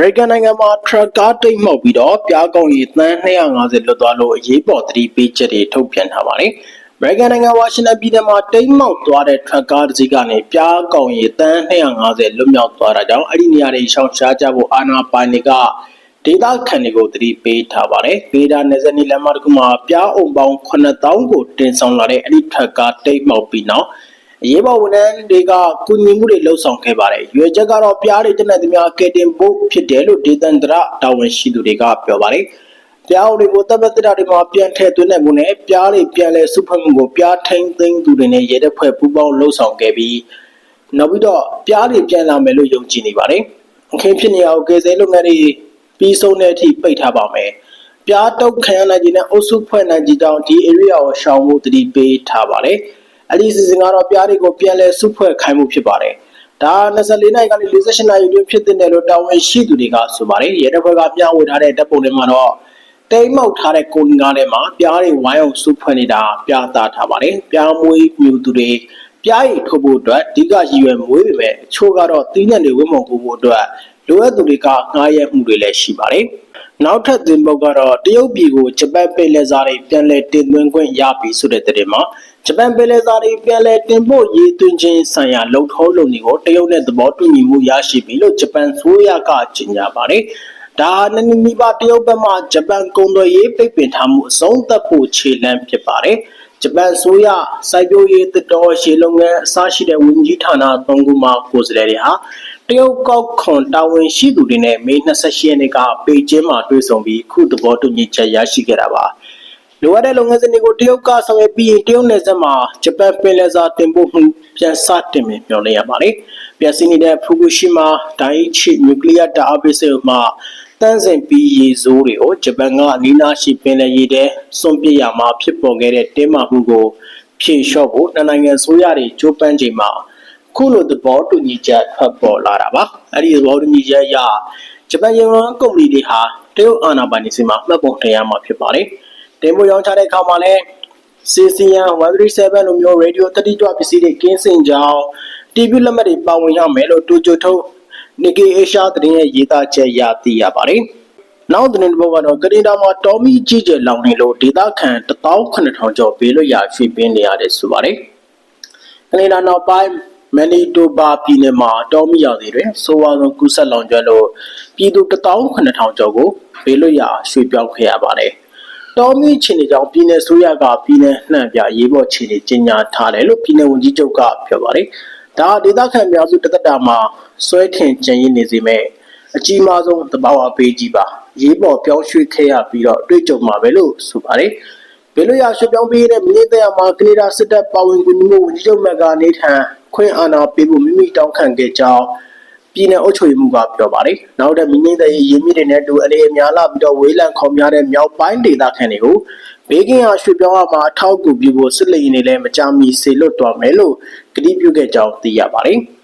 မေရိကန်နိုင်ငံမှာ ထရက်ကားတိတ်မှောက်ပြီးတော့ပြားကောင်းရီသန်း250လွတ်သွားလို့အရေးပေါ်သတိပေးချက်တွေထုတ်ပြန်ထားပါတယ်။အမေရိကန်နိုင်ငံဝါရှင်တန်ပြည်နယ်မှာတိတ်မှောက်သွားတဲ့ထရက်ကားတစ်စီးကနေပြားကောင်းရီသန်း250လွတ်မြောက်သွားတာကြောင့်အဲ့ဒီနေရာတွေရှောင်ရှားကြဖို့အာဏာပိုင်တွေကဒေသခံတွေကိုသတိပေးထားပါတယ်။ဒေတာနယ်စပ်နီလမ်းမတစ်ခုမှာပြားအုံပေါင်း9000ကိုတင်ဆောင်လာတဲ့အဲ့ဒီထရက်ကားတိတ်မှောက်ပြီးနောက် အရေးပေါ်ဝန်ထမ်းတွေကကုညီမှုတွေလှုပ်ဆောင်ခဲ့ပါတယ်။ရွေချက်ကတော့ပြားတွေတက်တဲ့သူများကယ်တင်ဖို့ဖြစ်တယ်လို့ဒေသန္တရတာဝန်ရှိသူတွေကပြောပါတယ်။ပြားတွေကိုတပ်ပတ်တရားတွေမှာပြန်ထည့်သွင်းတဲ့မှုနဲ့ပြားတွေပြန်လဲစုဖွဲ့မှုကိုပြားထိန်သိမ်းသူတွေနဲ့ရဲတပ်ဖွဲ့ပူးပေါင်းလှုပ်ဆောင်ခဲ့ပြီးနောက်ပြီးတော့ပြားတွေပြန်လာမယ်လို့ယုံကြည်နေပါတယ်။အခင်းဖြစ်နေအောင်ကယ်ဆယ်လုပ်ငန်းတွေပြီးဆုံးတဲ့အထိပိတ်ထားပါမယ်။ပြားတုတ်ခံရနိုင်ခြင်းနဲ့အုပ်စုဖွဲ့နိုင်ခြင်းကြောင့်ဒီ area ကိုရှောင်ဖို့တတိပေးထားပါတယ်။ အဲ့ဒီစီစဉ်ကတော့ပြားတွေကိုပြန်လဲစုဖွဲ့ခိုင်းမှုဖြစ်ပါတယ်။ဒါ24နိုင်ကနေ48နိုင်အတွင်းဖြစ်တဲ့လို့တာဝန်ရှိသူတွေကဆိုပါတယ်။ရဲတပ်ဖွဲ့ကပြဝေထားတဲ့တပ်ပုံတွေမှာတော့တိမ်မောက်ထားတဲ့ကိုနကားထဲမှာပြားတွေဝိုင်းအောင်စုဖွဲ့နေတာပြားသားထားပါတယ်။ပြားမွေးမြူသူတွေပြားရည်ထုတ်ဖို့အတွက်အဓိကရည်ရွယ်မွေးပေမဲ့အချို့ကတော့သီးနှံတွေဝတ်မုံဖို့အတွက်လိုအပ်သူတွေကငားရက်မှုတွေလည်းရှိပါတယ်။နောက်ထပ်သင်ပုတ်ကတော့တရုတ်ပြည်ကိုဂျပန်ပြည်လက်စားတွေပြန်လည်တင်သွင်းခွင့်ရပြီဆိုတဲ့တဲ့မှာ ဂျပန်ပြည်လက်စားတွေပြန်လည်တင်ပို့ရေးသွင်းခြင်းဆိုင်ရာလုံထောလုံတွေကိုတရုတ်နဲ့သဘောတူညီမှုရရှိပြီလို့ဂျပန်ဆိုရကကြေညာပါတယ်။ဒါနနီနီပါတရုတ်ဘက်မှဂျပန်ကုန်သွယ်ရေးပိတ်ပင်ထားမှုအဆုံးသတ်ဖို့ခြေလှမ်းဖြစ်ပါတယ်။ဂျပန်ဆိုရစိုက်ပျိုးရေးတတော်ရှေလုပ်ငန်းအစရှိတဲ့ဝန်ကြီးဌာနသုံးခုမှကိုယ်စားလှယ်တွေဟာတရုတ်ကောက်ခွန်တာဝန်ရှိသူတွေနဲ့မေ28ရက်နေ့ကပေကျင်းမှာတွေ့ဆုံပြီးခုသဘောတူညီချက်ရရှိခဲ့တာပါ လိုအပ်တဲ့လုပ်ငန်းစဉ်တွေကိုတရုတ်ကဆောင်ရွက်ပြီးတရုတ်နယ်စပ်မှာဂျပန်ပင်လယ်စာတင်ပို့မှုပြန်စတင်မယ်မျှော်လင့်ရပါတယ်။ပြန်စီနေတဲ့ဖူကူရှိမာဒိုင်ချီနျူကလ িয়ার တာအပိစေမှာတန်းစင်ပြီးရေစိုးတွေကိုဂျပန်ကအနီးနားရှိပင်လယ်ရေထဲစွန့်ပစ်ရမှာဖြစ်ပေါ်ခဲ့တဲ့တင်းမာမှုကိုဖြေလျှော့ဖို့နှစ်နိုင်ငံဆိုရတွေကြိုးပမ်းချိန်မှာခုလိုသဘောတူညီချက်ထွက်ပေါ်လာတာပါအဲ့ဒီသဘောတူညီချက်အရဂျပန်ရေလွန်ကုမ္ပဏီတွေဟာတရုတ်အာဏာပိုင်တွေစီမှာမှတ်ပုံတင်ရမှာဖြစ်ပါတယ် တင်ပို့ရောင်းချတဲ့အခါမှာလည်း CCN 137လိုမျိုး radio တတိတွပစ္စည်းတွေကင်းစင်ကြောင်း TV လက်မှတ်တွေပါဝင်ရမယ်လို့တူချိုထုတ် Nikkei Asia သတင်းရဲ့ရေးသားချက်ရသိရပါတယ်နောက်သတင်းတစ်ပုဒ်ကတော့ကနေဒါမှာတော်မီကြီးကျယ်လောင်နေလို့ဒေသခံ18000ကျော်ပေးလို့ရရွှေ့ပင်းနေရတယ်ဆိုပါတယ်။ကနေဒါနောက်ပိုင်းမန်နီတိုဘာပြည်နယ်မှာတောမီရောက်တွေတွင်ဆိုးဝါးဆုံးကူးစက်လောင်ကျွမ်းလို့ပြည်သူ18000ကျော်ကိုဘေးလွတ်ရာရွှေ့ပြောင်းခဲ့ရပါတယ်။ တောမီချင်းတွေကြောင့်ပြည်နယ်ဆိုးရကပြည်နယ်နှံ့ပြရေးပေါ်ခြေတွေကြီးညာထားတယ်လို့ပြည်နယ်ဝန်ကြီးချုပ်ကပြောပါတယ်။ဒါဒေသခံများစုတသက်တာမှာဆွဲထင်ကြံရည်နေစေမဲ့အကြီးမားဆုံးတဘာဝပေးကြီးပါရေးပေါ်ပြောင်းရွှေ့ခဲ့ရပြီးတော့တွေ့ကြုံမှာပဲလို့ဆိုပါတယ်။ဘယ်လိုရရွှေ့ပြောင်းပေးတဲ့မိသက်ရမှာကနေဒါစစ်တပ်ပါဝင်ကူညီမှုဝန်ကြီးချုပ်မကနေထံခွင့်အာဏာပေးဖို့မိမိတောင်းခံခဲ့ကြောင်း ပြည်내အုပ်ချုပ်ရေးမှူးကပြောပါတယ်။နောက်တဲ့မိမိသက်ရေးရင်းမြစ်တွေနဲ့တူအနေအများလာပြီးတော့ဝေးလံခေါ်များတဲ့မြောက်ပိုင်းဒေသခံတွေကိုဘေးကင်းအောင်ရွှေ့ပြောင်းရမှာအထောက်အကူပြုဖို့စစ်လိန်နေလဲမကြမီစေလွတ်သွားမယ်လို့ကတိပြုခဲ့ကြောင်းသိရပါတယ်။